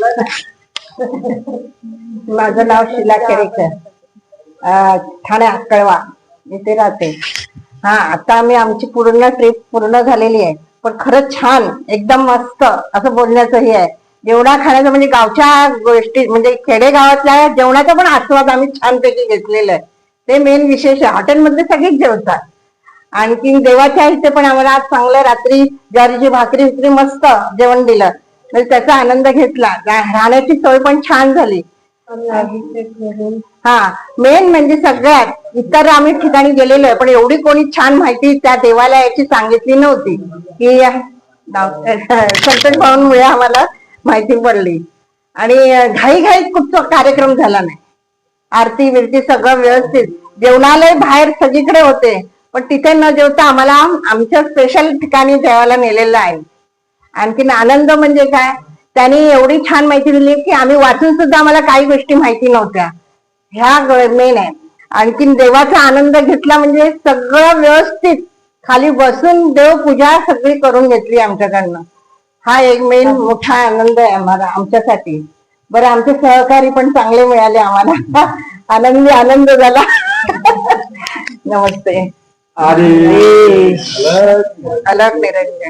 माझं नाव शिला केरेकर. ठाणे अक्कळवा इथे राहते. हा आता आम्ही आमची पूर्ण ट्रिप पूर्ण झालेली आहे. पण खरंच छान एकदम मस्त असं बोलण्याचं हे आहे. जेवणा खाण्याचं म्हणजे गावच्या गोष्टी म्हणजे खेडेगावातल्या जेवणाचा पण आस्वाद आम्ही छानपैकी घेतलेला आहे. ते मेन विशेष आहे. हॉटेलमधले सगळेच जेवतात. आणखी देवाच्या इथे पण आम्हाला आज चांगलं रात्री ज्वारीची भाकरी विकरी मस्त जेवण दिलं. म्हणजे त्याचा आनंद घेतला. राहण्याची सोय पण छान झाली. हा मेन म्हणजे सगळ्यात इतर आम्ही ठिकाणी गेलेलो आहे पण एवढी कोणी छान माहिती त्या देवालयाची सांगितली नव्हती. की नाव- संतोष भाऊंमुळे आम्हाला माहिती पडली. आणि घाईघाईत खूप कुठचा कार्यक्रम झाला नाही. आरती बिरती सगळं व्यवस्थित. जेवणालय बाहेर सगळीकडे होते पण तिथे न जेवता आम्हाला आमच्या स्पेशल ठिकाणी जेवायला नेलेलं आहे. आणखीन आनंद म्हणजे काय? त्यांनी एवढी छान माहिती दिली की आम्ही वाचून सुद्धा आम्हाला काही गोष्टी माहिती नव्हत्या. ह्या मेन आहे. आणखीन देवाचा आनंद घेतला म्हणजे सगळं व्यवस्थित. खाली बसून देवपूजा सगळी करून घेतली आमच्याकडनं. हा एक मेन मोठा आनंद आहे आम्हाला आमच्यासाठी. बरं आमचे सहकारी पण चांगले मिळाले आम्हाला. आनंदी आनंद झाला. नमस्ते. अलग निरंजन.